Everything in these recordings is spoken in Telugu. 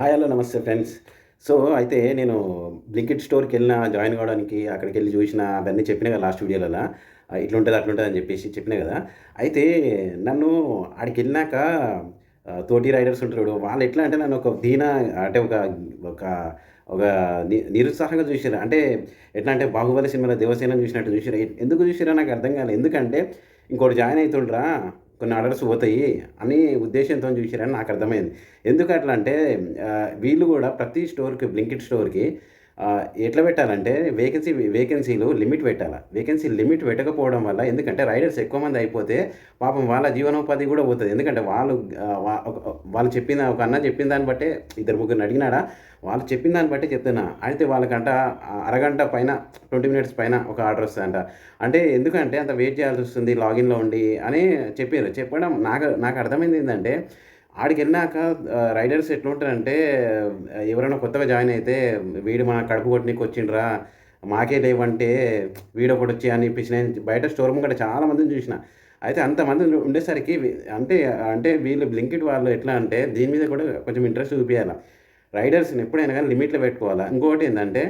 హాయ్ హలో నమస్తే ఫ్రెండ్స్. సో అయితే నేను బ్లింకెట్ స్టోర్కి వెళ్ళిన జాయిన్ కావడానికి అక్కడికి వెళ్ళి చూసిన అవన్నీ చెప్పిన కదా లాస్ట్ వీడియోలలో. ఇట్లుంటుంది అట్లుంటుంది అని చెప్పేసి చెప్పిన కదా. అయితే నన్ను ఆడికి వెళ్ళినాక తోటి రైడర్స్ ఉంటారు వాళ్ళు ఎట్లా అంటే నన్ను ఒక దీన అంటే ఒక ఒక ఒక ని- నిరుత్సాహంగా చూసారు అంటే ఎట్లా అంటే బాహుబలి సినిమాలో దేవసేన చూసినట్టు చూసారు ఎందుకు చూసారో నాకు అర్థం కాలేదు ఎందుకంటే ఇంకోటి జాయిన్ అవుతుండ్రా కొన్ని ఆర్డర్స్ పోతాయి అని ఉద్దేశంతో చూసారని నాకు అర్థమైంది. ఎందుకు అట్లా అంటే వీళ్ళు కూడా ప్రతి స్టోర్కి బ్లింకిట్ స్టోర్కి ఎట్లా పెట్టాలంటే వేకెన్సీ వేకెన్సీలు లిమిట్ పెట్టాలి. వేకెన్సీ లిమిట్ పెట్టకపోవడం వల్ల ఎందుకంటే రైడర్స్ ఎక్కువ మంది అయిపోతే పాపం వాళ్ళ జీవనోపాధి కూడా పోతుంది. ఎందుకంటే వాళ్ళు వాళ్ళు చెప్పిన ఒక అన్న చెప్పిన దాన్ని బట్టే ఇద్దరు ముగ్గురు అడిగినాడా? వాళ్ళు చెప్పిన దాన్ని బట్టి చెప్తున్నా. అయితే వాళ్ళకంట అరగంట పైన ట్వంటీ మినిట్స్ పైన ఒక ఆర్డర్ వస్తుందంట. అంటే ఎందుకంటే అంత వెయిట్ చేయాల్సి వస్తుంది లాగిన్లో ఉండి అని చెప్పారు చెప్పడం నాకు నాకు అర్థమైంది ఏంటంటే ఆడికి వెళ్ళినాక రైడర్స్ ఎట్లుంటారంటే ఎవరైనా కొత్తగా జాయిన్ అయితే వీడు మన కడుపు కొట్టనికి వచ్చిండ్రా మాకే లేవంటే వీడు ఒకటి వచ్చి అని చెప్పేసి నేను బయట స్టోర్ ముంగట చాలా మందిని చూసిన. అయితే అంతమంది ఉండేసరికి అంటే అంటే వీళ్ళు బ్లింకిట్ వాళ్ళు ఎట్లా అంటే దీని మీద కూడా కొంచెం ఇంట్రెస్ట్ చూపించాలి రైడర్స్ని ఎప్పుడైనా కానీ లిమిట్లో పెట్టుకోవాలా? ఇంకోటి ఏంటంటే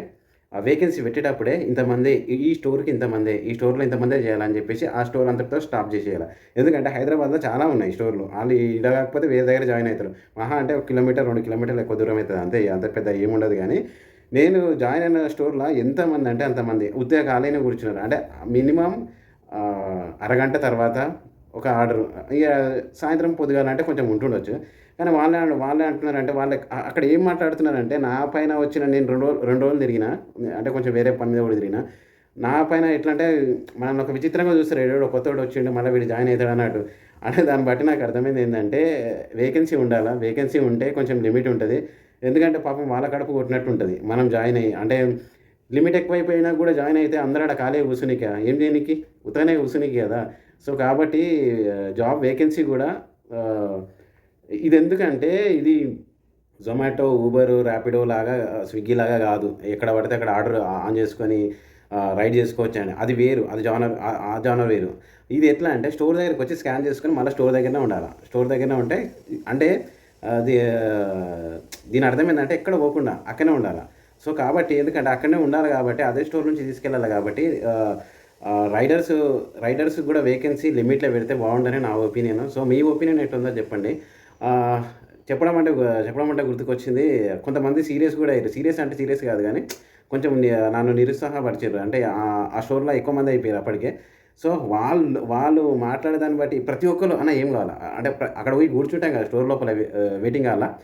ఆ వేకెన్సీ పెట్టేటప్పుడే ఇంతమంది ఈ- స్టోర్కి ఇంతమంది ఈ స్టోర్లో ఇంతమందే చేయాలని చెప్పేసి ఆ స్టోర్ అంతటితో స్టాప్ చేసేయాలి. ఎందుకంటే హైదరాబాద్లో చాలా ఉన్నాయి స్టోర్లు వాళ్ళు ఇడ కాకపోతే వేరే దగ్గర జాయిన్ అవుతారు. మహా అంటే ఒక కిలోమీటర్ రెండు కిలోమీటర్లు ఎక్కువ దూరం అవుతుంది అంతే అంత పెద్ద ఏముండదు కానీ నేను జాయిన్ అయిన స్టోర్లో ఎంతమంది అంటే అంతమంది ఉద్యోగాలైన కూర్చున్నారు. అంటే మినిమం అరగంట తర్వాత ఒక ఆర్డర్. ఇక సాయంత్రం పొద్దుగాలంటే కొంచెం ఉంటుండొచ్చు. కానీ వాళ్ళే వాళ్ళే అంటున్నారంటే వాళ్ళే అక్కడ ఏం మాట్లాడుతున్నారంటే నా పైన వచ్చిన నేను రెండు రోజులు రెండు రోజులు తిరిగిన అంటే కొంచెం వేరే పని మీద కూడా తిరిగిన నా పైన ఎట్లా అంటే మనం ఒక విచిత్రంగా చూస్తారు. ఏడో కొత్తవాడు వచ్చిండు మళ్ళీ వీడు జాయిన్ అవుతాడు అన్నట్టు. అంటే దాన్ని బట్టి నాకు అర్థమైంది ఏంటంటే వేకెన్సీ ఉండాలా? వేకెన్సీ ఉంటే కొంచెం లిమిట్ ఉంటుంది. ఎందుకంటే పాపం వాళ్ళ కడుపు కొట్టినట్టు ఉంటుంది. మనం జాయిన్ అయ్యి అంటే లిమిట్ ఎక్కువైపోయినా కూడా జాయిన్ అయితే అందరూ ఆడ ఖాళీ కూర్చునిక ఏం చేయనికి? ఉతనే కూసునికి కదా. సో కాబట్టి జాబ్ వేకెన్సీ కూడా ఇది ఎందుకంటే ఇది జొమాటో ఊబర్ ర్యాపిడో లాగా స్విగ్గీ లాగా కాదు. ఎక్కడ పడితే అక్కడ ఆర్డర్ ఆన్ చేసుకొని రైడ్ చేసుకోవచ్చు అండి అది వేరు. అది జానర్ ఆ- జానర్ వేరు. ఇది ఎట్లా అంటే స్టోర్ దగ్గరికి వచ్చి స్కాన్ చేసుకొని మళ్ళీ స్టోర్ దగ్గరనే ఉండాలి. స్టోర్ దగ్గరనే ఉంటే అంటే అది దీని అర్థం ఏంటంటే ఎక్కడ పోకుండా అక్కడనే ఉండాలి. సో కాబట్టి ఎందుకంటే అక్కడనే ఉండాలి కాబట్టి అదే స్టోర్ నుంచి తీసుకెళ్ళాలి కాబట్టి రైడర్స్ రైడర్స్ కూడా వేకెన్సీ లిమిట్లో పెడితే బాగుండని నా ఒపీనియన్ సో మీ ఒపీనియన్ ఎట్లుందో చెప్పండి. చెప్పడం అంటే చెప్పడం అంటే గుర్తుకొచ్చింది. కొంతమంది సీరియస్ కూడా అయ్యారు. సీరియస్ అంటే సీరియస్ కాదు కానీ కొంచెం నన్ను నిరుత్సాహపరిచారు. అంటే ఆ- స్టోర్లో ఎక్కువ మంది అయిపోయారు అప్పటికే. సో వాళ్ళు వాళ్ళు మాట్లాడేదాన్ని బట్టి ప్రతి ఒక్కరు అన్న ఏం కావాలా? అంటే అక్కడ పోయి కూర్చుంటాం కదా స్టోర్ లోపల వెయిటింగ్ కావాలా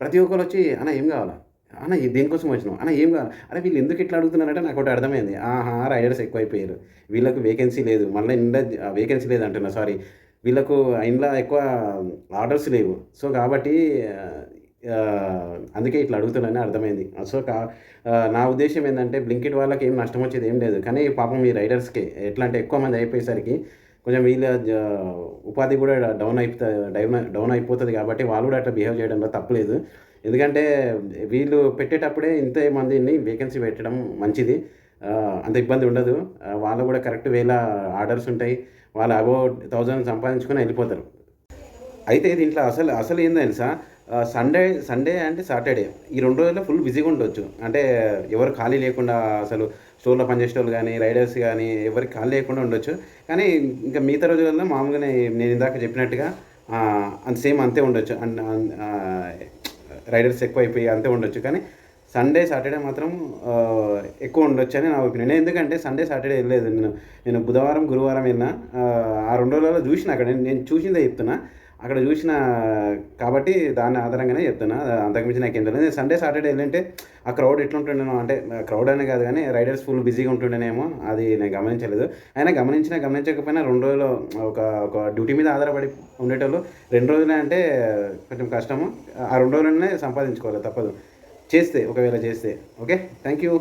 ప్రతి ఒక్కరు వచ్చి అన్న ఏం కావాలా? అన్న దేనికోసం వచ్చినావు? అన్న ఏం కాదు అరే వీళ్ళు ఎందుకు ఇట్లా అడుగుతున్నారంటే నాకు ఒకటి అర్థమైంది. ఆహా రైడర్స్ ఎక్కువైపోయారు. వీళ్ళకు వేకెన్సీ లేదు. మళ్ళీ ఇంట్లో వేకెన్సీ లేదు అంటున్నా సారీ వీళ్ళకు ఇంట్లో ఎక్కువ ఆర్డర్స్ లేవు. సో కాబట్టి అందుకే ఇట్లా అడుగుతున్నానని అర్థమైంది. సో కా నా ఉద్దేశం ఏంటంటే బ్లింకిట్ వాళ్ళకి ఏం నష్టం వచ్చేది ఏం లేదు. కానీ పాపం ఈ రైడర్స్కి ఎట్లా అంటే ఎక్కువ మంది అయిపోయేసరికి కొంచెం వీళ్ళ ఉపాధి కూడా డౌన్ అయిపోతుంది డౌన్ డౌన్ అయిపోతుంది కాబట్టి వాళ్ళు కూడా అట్లా బిహేవ్ చేయడంలో తప్పలేదు. ఎందుకంటే వీళ్ళు పెట్టేటప్పుడే ఇంత మందిని వేకెన్సీ పెట్టడం మంచిది. అంత ఇబ్బంది ఉండదు. వాళ్ళు కూడా కరెక్ట్ వేల ఆర్డర్స్ ఉంటాయి. వాళ్ళు అబౌ థౌజండ్ సంపాదించుకొని వెళ్ళిపోతారు. అయితే దీంట్లో అసలు అసలు ఏంది తెలుసా? సండే సండే అంటే సాటర్డే ఈ రెండు రోజుల్లో ఫుల్ బిజీగా ఉండొచ్చు. అంటే ఎవరు ఖాళీ లేకుండా అసలు స్టోర్లో పనిచేసే వాళ్ళు కానీ రైడర్స్ కానీ ఎవరికి ఖాళీ లేకుండా ఉండొచ్చు. కానీ ఇంకా మిగతా రోజులలో మామూలుగానే నేను ఇందాక చెప్పినట్టుగా అంత సేమ్ అంతే ఉండొచ్చు. అండ్ రైడర్స్ ఎక్కువ అయిపోయి అంతే ఉండొచ్చు. కానీ సండే సాటర్డే మాత్రం ఎక్కువ ఉండొచ్చు అని నా ఒపీనియన్ ఎందుకంటే సండే సాటర్డే వెళ్ళలేదు. నేను నేను బుధవారం గురువారం వెళ్ళిన ఆ, రెండు రోజులలో చూసిన అక్కడ నేను నేను చూసిందే చెప్తున్నా. అక్కడ చూసిన కాబట్టి దాని ఆధారంగానే చెప్తున్నా. అంతకుమించి నాకు ఏం తెలియదు. సండే సాటర్డే ఏంటంటే ఆ క్రౌడ్ ఎట్లుంటుండేనో అంటే క్రౌడ్ అనే కాదు కానీ రైడర్స్ ఫుల్ బిజీగా ఉంటుండేనేమో అది నేను గమనించలేదు. అయినా గమనించినా గమనించకపోయినా రెండు రోజులు ఒక ఒక డ్యూటీ మీద ఆధారపడి ఉండేటోళ్ళు రెండు రోజులే అంటే కొంచెం కష్టము. ఆ రెండు రోజులనే సంపాదించుకోవాలి తప్పదు. చేస్తే ఒకవేళ చేస్తే. Okay thank you